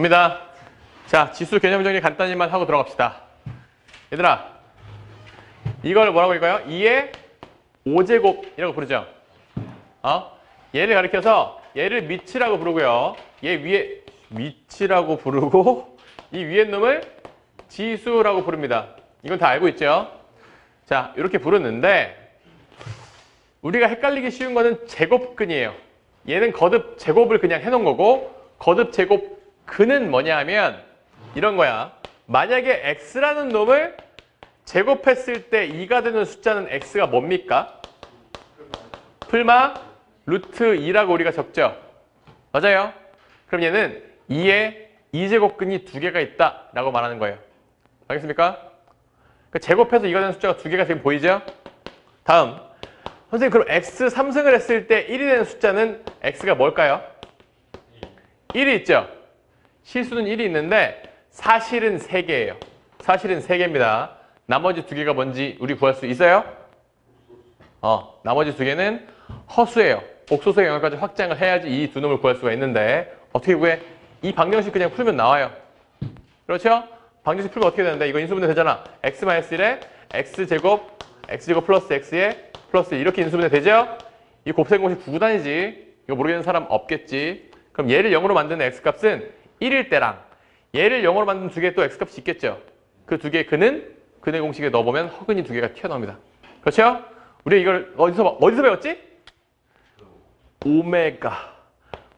봅니다. 자, 지수 개념 정리 간단히만 하고 들어갑시다. 얘들아, 이걸 뭐라고 읽어요? 2의 5제곱이라고 부르죠. 어? 얘를 가리켜서 얘를 밑이라고 부르고요. 얘 위에 밑이라고 부르고 이 위에 놈을 지수라고 부릅니다. 이건 다 알고 있죠? 자, 이렇게 부르는데 우리가 헷갈리기 쉬운 거는 제곱근이에요. 얘는 거듭 제곱을 그냥 해놓은 거고 거듭 제곱 근은 뭐냐 하면 이런 거야. 만약에 x라는 놈을 제곱했을 때 2가 되는 숫자는 x가 뭡니까? 풀마 루트 2라고 우리가 적죠. 맞아요. 그럼 얘는 2에 2제곱근이 두 개가 있다라고 말하는 거예요. 알겠습니까? 그 제곱해서 2가 되는 숫자가 두 개가 지금 보이죠? 다음. 선생님 그럼 x 3승을 했을 때 1이 되는 숫자는 x가 뭘까요? 1이 있죠. 실수는 1이 있는데 사실은 3개예요. 사실은 3개입니다. 나머지 두 개가 뭔지 우리 구할 수 있어요? 어, 나머지 두 개는 허수예요. 옥소수의 영역까지 확장을 해야지 이 두 놈을 구할 수가 있는데 어떻게 구해? 이 방정식 그냥 풀면 나와요. 그렇죠? 방정식 풀면 어떻게 되는데? 이거 인수분해 되잖아. x-1에 x제곱, x제곱 플러스 x에 플러스 이렇게 인수분해 되죠? 이 곱셈 공식 구구단이지. 이거 모르겠는 사람 없겠지. 그럼 얘를 0으로 만드는 x값은 1일 때랑 얘를 0으로 만드는 두개 또 x값이 있겠죠? 그 두 개의 근은 근의 공식에 넣어보면 허근이 두 개가 튀어나옵니다. 그렇죠? 우리 이걸 어디서 어디서 배웠지? 오메가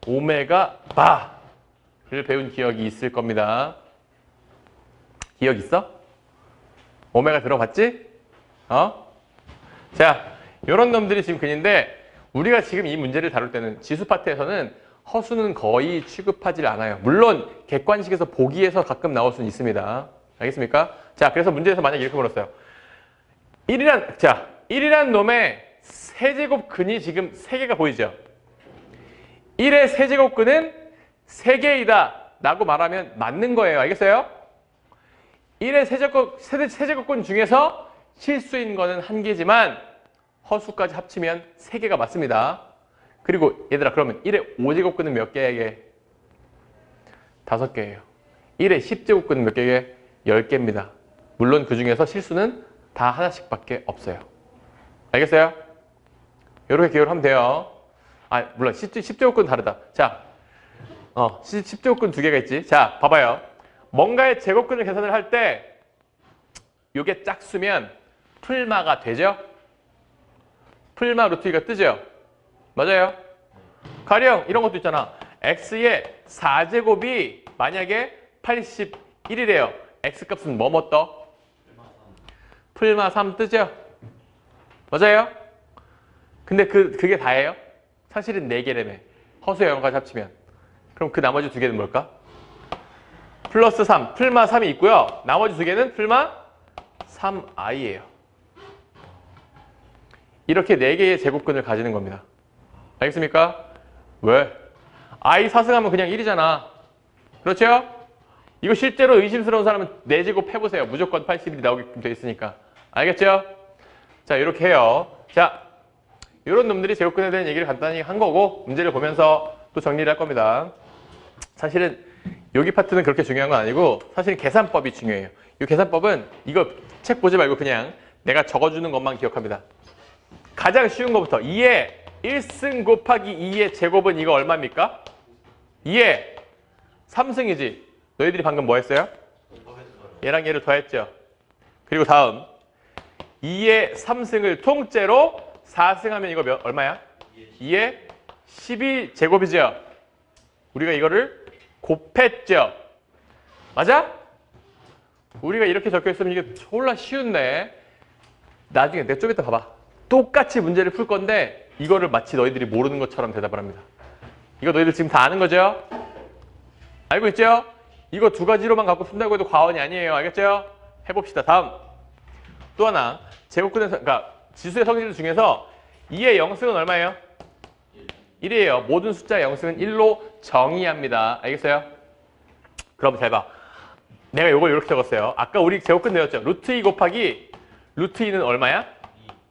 오메가 바를 배운 기억이 있을 겁니다. 기억 있어? 오메가 들어봤지? 어? 자, 요런 놈들이 지금 근인데 우리가 지금 이 문제를 다룰 때는 지수 파트에서는 허수는 거의 취급하지 않아요. 물론 객관식에서 보기에서 가끔 나올 수는 있습니다. 알겠습니까? 자, 그래서 문제에서 만약 이렇게 물었어요. 1이란 자, 1이란 놈의 세제곱 근이 지금 3개가 보이죠? 1의 세제곱 근은 3개이다 라고 말하면 맞는 거예요. 알겠어요? 1의 세제곱, 세제, 세제곱근 중에서 실수인 거는 한 개지만 허수까지 합치면 3개가 맞습니다. 그리고 얘들아 그러면 1의 5제곱근은 몇 개에게? 5개예요. 1의 10제곱근은 몇 개에게? 10개입니다. 물론 그 중에서 실수는 다 하나씩밖에 없어요. 알겠어요? 이렇게 기억을 하면 돼요. 아, 물론 10, 10제곱근 다르다. 자, 어, 10, 10제곱근 두 개가 있지. 자, 봐봐요. 뭔가의 제곱근을 계산을 할 때 이게 짝수면 풀마가 되죠? 풀마 루트 2가 뜨죠? 맞아요? 가령 이런 것도 있잖아. x의 4제곱이 만약에 81이래요. x값은 뭐뭐 떠? 풀마 3 뜨죠? 맞아요? 근데 그, 그게 다예요? 사실은 4개라며. 허수의 영까지 합치면. 그럼 그 나머지 두 개는 뭘까? 플러스 3, 풀마 3이 있고요. 나머지 두 개는 풀마 3i예요. 이렇게 4개의 제곱근을 가지는 겁니다. 알겠습니까? 왜? i 사승하면 그냥 1이잖아. 그렇죠? 이거 실제로 의심스러운 사람은 4제곱 해보세요. 무조건 81이 나오게끔 돼 있으니까. 알겠죠? 자, 이렇게 해요. 자, 이런 놈들이 제곱근에 대한 얘기를 간단히 한 거고 문제를 보면서 또 정리를 할 겁니다. 사실은 여기 파트는 그렇게 중요한 건 아니고 사실 계산법이 중요해요. 이 계산법은 이거 책 보지 말고 그냥 내가 적어주는 것만 기억합니다. 가장 쉬운 것부터 2의 1승 곱하기 2의 제곱은 이거 얼마입니까? 2의 3승이지. 너희들이 방금 뭐 했어요? 얘랑 얘를 더했죠. 그리고 다음 2의 3승을 통째로 4승하면 이거 몇, 얼마야? 2의 12제곱이죠. 우리가 이거를 곱했죠. 맞아? 우리가 이렇게 적혀 있으면 이게 졸라 쉬운데 나중에 내좀 이따 봐봐. 똑같이 문제를 풀 건데 이거를 마치 너희들이 모르는 것처럼 대답을 합니다. 이거 너희들 지금 다 아는 거죠? 알고 있죠? 이거 두 가지로만 갖고 푼다고 해도 과언이 아니에요. 알겠죠? 해봅시다. 다음. 또 하나. 제곱근의, 성- 그러니까 지수의 성질 중에서 2의 영승은 얼마예요? 1이에요. 모든 숫자 영승은 1로 정의합니다. 알겠어요? 그럼 잘 봐. 내가 이걸 이렇게 적었어요. 아까 우리 제곱근 내었죠? 루트 2 곱하기 루트 2는 얼마야?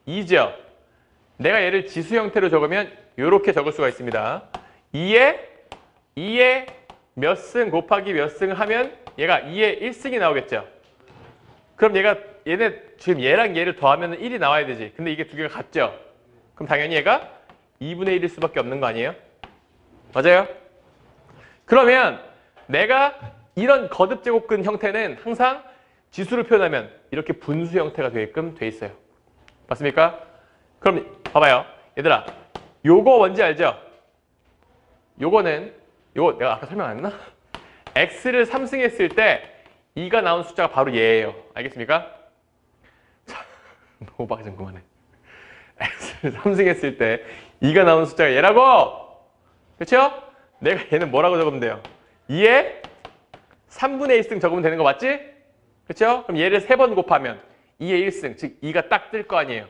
2죠. 내가 얘를 지수 형태로 적으면 이렇게 적을 수가 있습니다. 2에 2에 몇 승 곱하기 몇 승 하면 얘가 2의 1승이 나오겠죠. 그럼 얘가 얘네 지금 얘랑 얘를 더하면 1이 나와야 되지. 근데 이게 두 개가 같죠. 그럼 당연히 얘가 2분의 1일 수밖에 없는 거 아니에요? 맞아요? 그러면 내가 이런 거듭 제곱근 형태는 항상 지수를 표현하면 이렇게 분수 형태가 되게끔 돼 있어요. 맞습니까? 그럼 봐봐요. 얘들아, 요거 뭔지 알죠? 요거는 요거 내가 아까 설명 안 했나? x를 3승했을 때 2가 나온 숫자가 바로 얘예요. 알겠습니까? 자, 너무 박좀 그만해. x를 3승했을 때 2가 나온 숫자가 얘라고! 그렇죠? 내가 얘는 뭐라고 적으면 돼요? 2에 3분의 1승 적으면 되는 거 맞지? 그렇죠? 그럼 얘를 3번 곱하면 2의 1승, 즉 2가 딱 뜰 거 아니에요.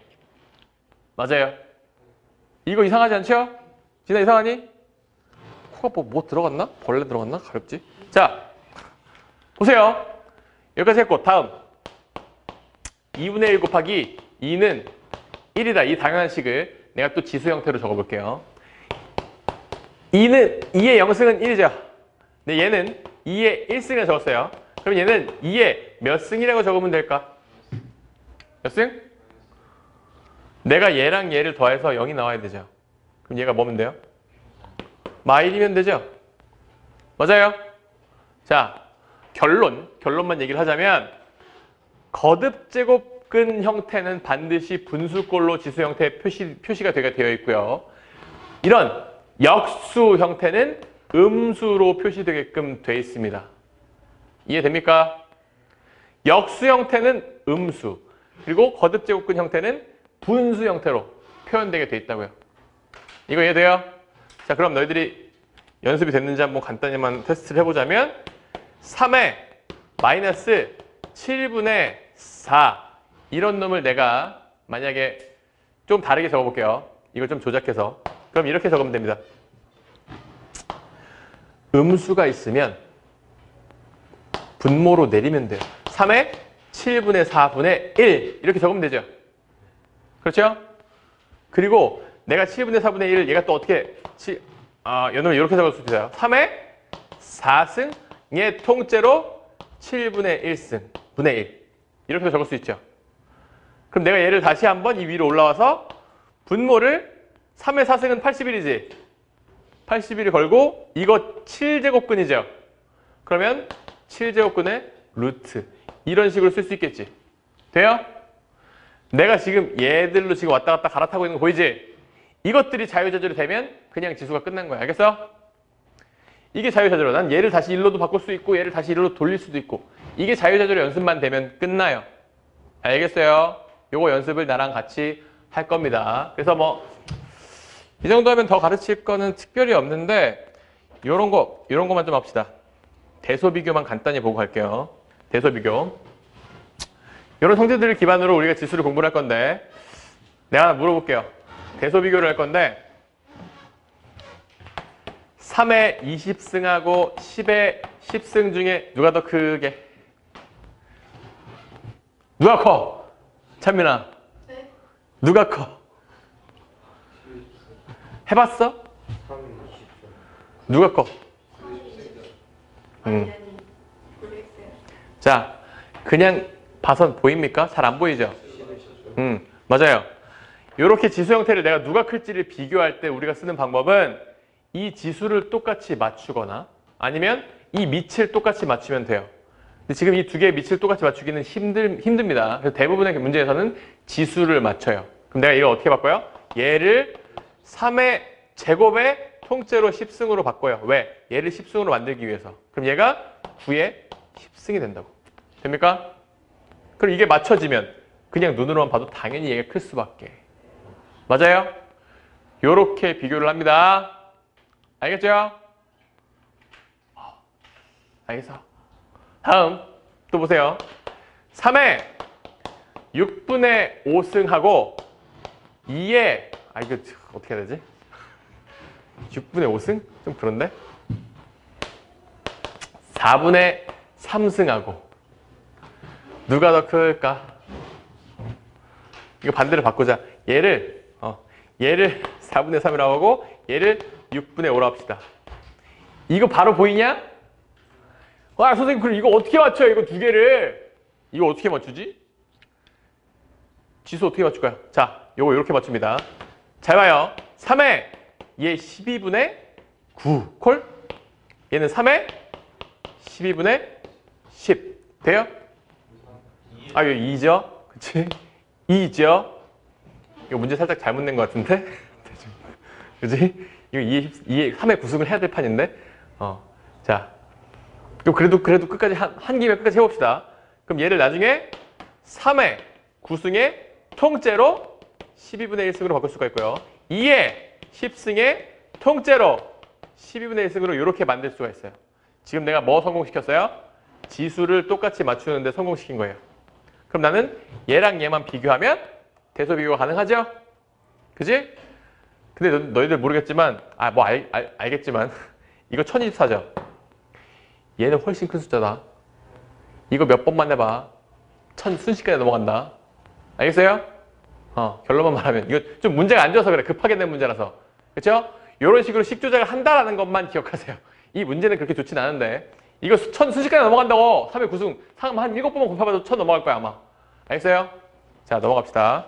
맞아요. 이거 이상하지 않죠? 진아 이상하니? 코가 뭐, 뭐 들어갔나? 벌레 들어갔나? 가렵지? 자, 보세요. 여기까지 했고 다음 2분의 1 곱하기 2는 1이다. 이 당연한 식을 내가 또 지수 형태로 적어볼게요. 2는 2의 0승은 1이죠. 근데 얘는 2의 1승을 적었어요. 그럼 얘는 2의 몇 승이라고 적으면 될까? 몇 승? 내가 얘랑 얘를 더해서 0이 나와야 되죠. 그럼 얘가 뭐면 돼요? 마일이면 되죠. 맞아요. 자, 결론, 결론만 얘기를 하자면 거듭 제곱근 형태는 반드시 분수꼴로 지수 형태 표시, 표시가 되어 있고요. 이런 역수 형태는 음수로 표시되게끔 되어 있습니다. 이해됩니까? 역수 형태는 음수, 그리고 거듭 제곱근 형태는 분수 형태로 표현되게 되어 있다고요. 이거 이해돼요? 자, 그럼 너희들이 연습이 됐는지 한번 간단히만 테스트를 해보자면 3의 마이너스 7분의 4 이런 놈을 내가 만약에 좀 다르게 적어볼게요. 이걸 좀 조작해서 그럼 이렇게 적으면 됩니다. 음수가 있으면 분모로 내리면 돼요. 3의 7분의 4분의 1 이렇게 적으면 되죠. 그렇죠? 그리고 내가 7분의 4분의 1을 얘가 또 어떻게 치, 아, 연을 이렇게 적을 수 있어요. 3의 4승의 통째로 7분의 1승 분의 1 이렇게 적을 수 있죠. 그럼 내가 얘를 다시 한번 이 위로 올라와서 분모를 3의 4승은 81이지. 81을 걸고 이거 7제곱근이죠. 그러면 7제곱근의 루트 이런 식으로 쓸 수 있겠지. 돼요? 내가 지금 얘들로 지금 왔다 갔다 갈아타고 있는 거 보이지? 이것들이 자유자재로 되면 그냥 지수가 끝난 거야. 알겠어? 이게 자유자재로. 난 얘를 다시 1로도 바꿀 수 있고 얘를 다시 1로 돌릴 수도 있고 이게 자유자재로 연습만 되면 끝나요. 알겠어요? 요거 연습을 나랑 같이 할 겁니다. 그래서 뭐 이 정도 하면 더 가르칠 거는 특별히 없는데 요런 거, 요런 거만 좀 합시다. 대소 비교만 간단히 보고 갈게요. 대소 비교. 이런 성질들을 기반으로 우리가 지수를 공부를 할 건데 내가 하나 물어볼게요. 대소 비교를 할 건데 3의 20승하고 10의 10승 중에 누가 더 크게? 누가 커? 찬민아. 네. 누가 커? 해봤어? 누가 커? 아니 음. 아니 모르겠어요. 자, 그냥 봐선 보입니까? 잘 안 보이죠? 음, 맞아요. 이렇게 지수 형태를 내가 누가 클지를 비교할 때 우리가 쓰는 방법은 이 지수를 똑같이 맞추거나 아니면 이 밑을 똑같이 맞추면 돼요. 근데 지금 이 두 개의 밑을 똑같이 맞추기는 힘들, 힘듭니다. 그래서 대부분의 문제에서는 지수를 맞춰요. 그럼 내가 이걸 어떻게 바꿔요? 얘를 3의 제곱의 통째로 10승으로 바꿔요. 왜? 얘를 10승으로 만들기 위해서. 그럼 얘가 9의 10승이 된다고. 됩니까? 그럼 이게 맞춰지면 그냥 눈으로만 봐도 당연히 얘가 클 수밖에. 맞아요? 요렇게 비교를 합니다. 알겠죠? 알겠어. 다음 또 보세요. 3에 6분의 5승하고 2에 아 이거 어떻게 해야 되지? 6분의 5승? 좀 그런데? 4분의 3승하고 누가 더 클까? 이거 반대로 바꾸자. 얘를 어, 얘를 4분의 3이라고 하고 얘를 6분의 5라고 합시다. 이거 바로 보이냐? 아 선생님 그럼 이거 어떻게 맞춰요 이거 두 개를 이거 어떻게 맞추지? 지수 어떻게 맞출까요? 자 요거 이렇게 맞춥니다 잘 봐요 3에 얘 12분의 9 콜? 얘는 3에 12분의 10 돼요? 아 이거 2죠? 그치? 2죠? 이거 문제 살짝 잘못 낸 것 같은데? 그지? 이거 2에, 2에 3의 9승을 해야 될 판인데? 어. 자. 그래도, 그래도 끝까지 한, 한 김에 끝까지 해봅시다. 그럼 얘를 나중에 3의 9승의 통째로 12분의 1승으로 바꿀 수가 있고요. 2의 10승의 통째로 12분의 1승으로 이렇게 만들 수가 있어요. 지금 내가 뭐 성공시켰어요? 지수를 똑같이 맞추는데 성공시킨 거예요. 그럼 나는 얘랑 얘만 비교하면 대소 비교가 가능하죠? 그지? 근데 너, 너희들 모르겠지만 아 뭐 알겠지만 이거 1024죠? 얘는 훨씬 큰 숫자다. 이거 몇 번만 해봐. 천 순식간에 넘어간다. 알겠어요? 어, 결론만 말하면 이거 좀 문제가 안 좋아서 그래. 급하게 낸 문제라서. 그렇죠? 이런 식으로 식 조작을 한다라는 것만 기억하세요. 이 문제는 그렇게 좋진 않은데 이거 수- 천 순식간에 넘어간다고 3회 9승 상한 7번만 곱해봐도 천 넘어갈 거야 아마. 알겠어요? 자 넘어갑시다.